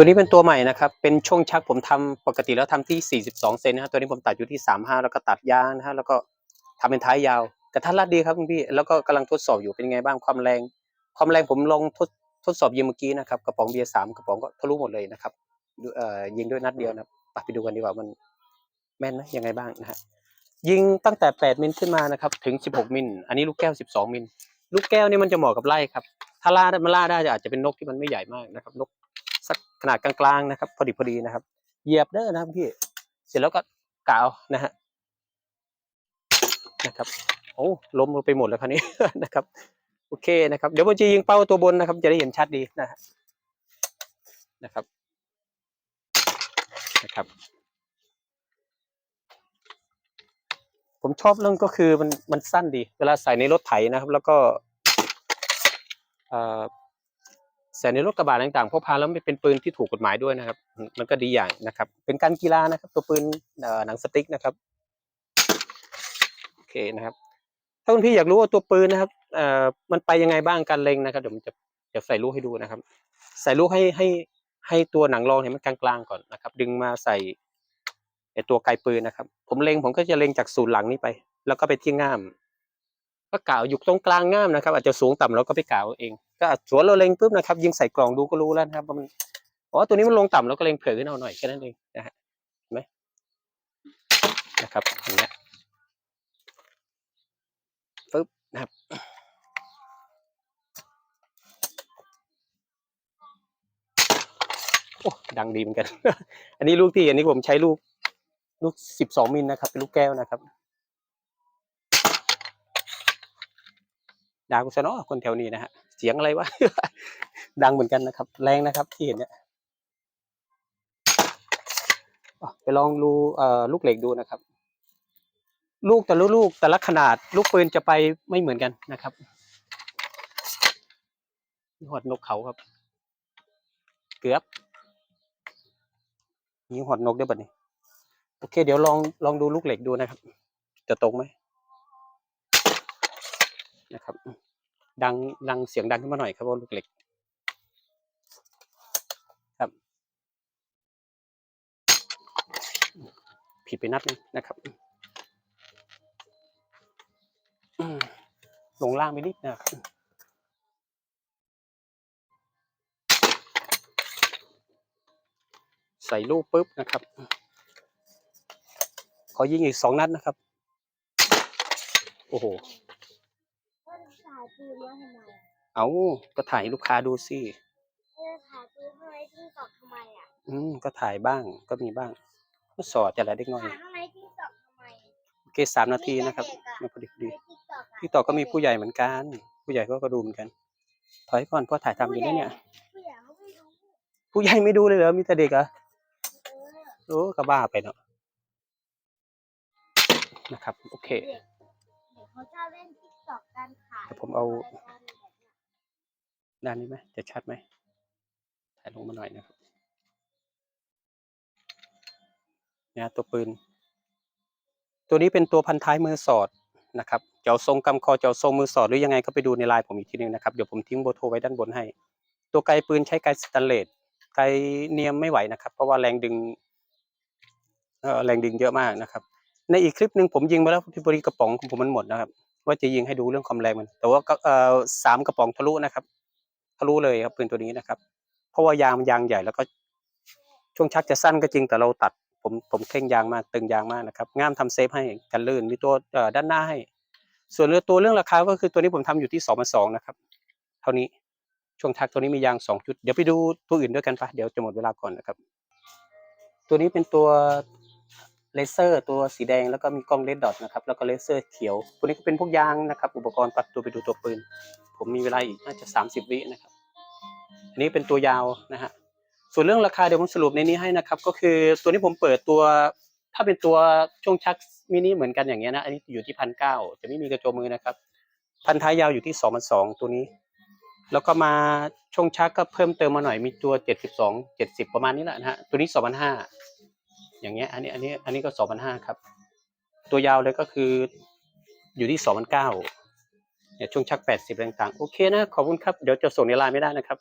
ตัวนี้เป็นตัวใหม่นะครับ เป็นช่วงชักผมทำปกติแล้วทำที่ 42 เซนนะครับตัวนี้ผมตัดอยู่ที่ 35 แล้วก็ตัดยางนะฮะแล้วก็ทำเป็นท้ายยาวกระทัดรัดดีครับคุณพี่ แล้วก็กำลังทดสอบอยู่เป็นไงบ้างความแรง ความแรงผมลองทดทดสอบยิงเมื่อกี้นะครับกระป๋องเบียร์สามกระป๋องก็ทะลุหมดเลยนะครับเอ่อยิงด้วยนัดเดียวนะครับไปดูกันดีกว่ามันแม่นไหมยังไงบ้างนะฮะยิงตั้งแต่ 8 มิลขึ้นมานะครับถึง 16 มิลอันนี้ลูกแก้ว 12 มิลลูกแก้วนี่มันจะเหมาะกับไล่ครับถ้าล่าได้มาล่าได้อาจจะเป็นนกที่มันไม่ใหญ่มากนะครับนก ขนาดกลางๆนะครับพอดีพอดีนะครับ เหยียบเด้อนะครับพี่ เสร็จแล้วก็กาวนะฮะนะครับโอ้ล้มลงไปหมดแล้วคราวนี้นะครับ โอเคนะครับ เดี๋ยวผมจะยิงเป้าตัวบนนะครับ จะได้เห็นชัดดีนะฮะนะครับนะครับ ผมชอบเรื่องก็คือมันมันสั้นดี เวลาใส่ในรถไถนะครับ แล้วก็อ่อ ใส่ในรถกระบะต่างๆพกพาแล้วไม่เป็นปืนที่ถูกกฎหมายด้วยนะครับ มันก็ดีอย่างนะครับ เป็นการกีฬานะครับ ตัวปืนหนังสติ๊กนะครับโอเคนะครับ ถ้าคุณพี่อยากรู้ว่าตัวปืนนะครับเอ่อมันไปยังไงบ้างการเล็งนะครับเดี๋ยวผมจะจะใส่ลูกให้ดูนะครับ ใส่ลูกให้ให้ให้ตัวหนังรองเนี่ยมันกลางๆก่อนนะครับ ดึงมาใส่ไอตัวไกลปืนนะครับ ผมเล็งผมก็จะเล็งจากศูนย์หลังนี้ไป แล้วก็ไปที่ง่าม ก็กล่าวอยู่ตรงกลางง่ามนะครับ อาจจะสูงต่ำเราก็ไปกล่าวเอง ก็สวนเราเล็งปุ๊บนะครับ ยิงใส่กล่องดูก็รู้แล้วนะครับว่ามันอ๋อตัวนี้มันลงต่ำเราก็เล็งเผื่อขึ้นเอาหน่อยแค่นั้นเองนะฮะเห็นไหมนะครับอย่างเงี้ยปึ๊บนะครับโอ้ดังดีเหมือนกัน อันนี้ลูกที่อันนี้ผมใช้ลูก ลูกสิบสองมิลนะครับ เป็นลูกแก้วนะครับดาวกุสนอคนแถวนี้นะฮะ เสียงอะไรวะ ดังเหมือนกันนะครับ แรงนะครับที่เห็นเนี่ยไปลองดูลูกเหล็กดูนะครับ ลูกแต่ละลูกแต่ละขนาด ลูกปืนจะไปไม่เหมือนกันนะครับหอดนกเขาครับ เกือบยิงหอดนกได้ป่ะนี่โอเค เดี๋ยวลองลองดูลูกเหล็กดูนะครับ จะตรงไหมนะครับ ดังดังเสียงดังขึ้นมาหน่อยครับว่าลูกเหล็ก ครับ ผิดไปนัดนึงนะครับลงล่างไปนิดนะครับใส่ลูกปุ๊บนะครับ ขอยิงอีกสองนัดนะครับ โอ้โห ยปืนไว้ทำไมอะเอาก็ถ่ายให้ลูกค้าดูสิ เออถ่ายปืนไว้ที่ตอกทำไมอะอืมก็ถ่ายบ้างก็มีบ้างก็สอดแต่ละเด็กน้อย ถ่ายข้างในที่ตอกทำไมโอเคสามนาทีนะครับไม่พอดีพอดีที่ตอกพี่ต่อก็มีผู้ใหญ่เหมือนกัน ผู้ใหญ่ก็ก็ดูเหมือนกัน ถอยก่อนเพราะถ่ายทำอยู่นะเนี่ย ผู้ใหญ่เขาไม่รู้ผู้ใหญ่ไม่ดูเลยเหรอมีแต่เด็กเหรอเออโอ้ก็บ้าไปเนาะนะครับ โอเค เด็กเด็กเขาชอบเล่นทิกตอกกันขายเดี๋ยวผมเอาด้านนี้ไหมจะชัดไหมถ่ายลงมาหน่อยนะครับเนี่ยตัวปืน ตัวนี้เป็นตัวพันท้ายมือสอดนะครับเจ้าทรงกำคอเจ้าทรงมือสอดหรือยังไงก็ไปดูในไลน์ผมอีกทีนึงนะครับเดี๋ยวผมทิ้งเบอร์โทรไว้ด้านบนให้ ตัวไกลปืนใช้ไกลสแตนเลสไกลเนียมไม่ไหวนะครับ เพราะว่าแรงดึงแรงดึงเยอะมากนะครับ ในอีกคลิปหนึ่งผมยิงไปแล้วที่บริกระป๋องของผมมันหมดนะครับ ว่าจะยิงให้ดูเรื่องความแรงมัน แต่ว่าก็สามกระป๋องทะลุนะครับ ทะลุเลยครับปืนตัวนี้นะครับ เพราะว่ายางมันยางใหญ่แล้วก็ช่วงชักจะสั้นก็จริงแต่เราตัด ผมผมเข่งยางมากตึงยางมากนะครับง่ามทำเซฟให้กันลื่นมีตัวด้านหน้าให้ ส่วนเรื่องตัวเรื่องราคาก็คือตัวนี้ผมทำอยู่ที่สองพันสองนะครับ เท่านี้ช่วงชักตัวนี้มียางสองจุดเดี๋ยวไปดูตัวอื่นด้วยกันปะเดี๋ยวจะหมดเวลาก่อนนะครับ ตัวนี้เป็นตัว เลเซอร์ตัวสีแดงแล้วก็มีกล้องเลดดอทนะครับแล้วก็เลเซอร์เขียวตัวนี้ก็เป็นพวกยางนะครับอุปกรณ์ปัดตัวไปดูตัวปืน ผมมีเวลาอีกน่าจะสามสิบวินะครับอันนี้เป็นตัวยาวนะฮะส่วนเรื่องราคาเดี๋ยวผมสรุปในนี้ให้นะครับก็คือตัวนี้ผมเปิดตัวถ้าเป็นตัวช่วงชักมินิเหมือนกันอย่างเงี้ยนะอันนี้อยู่ที่พันเก้าจะไม่มีกระโจมมือนะครับพันท้ายยาวอยู่ที่สองพันสองตัวนี้ แล้วก็มาช่วงชักก็เพิ่มเติมมาหน่อยมีตัวเจ็ดสิบสองเจ็ดสิบประมาณนี้แหละนะฮะตัวนี้สองพันห้า อย่างเงี้ยอันนี้อันนี้อันนี้ก็สองพันห้าครับ ตัวยาวเลยก็คืออยู่ที่สองพันเก้าเนี่ยช่วงชักแปดสิบต่างๆ โอเคนะ ขอบคุณครับ เดี๋ยวจะส่งในไลน์ไม่ได้นะครับ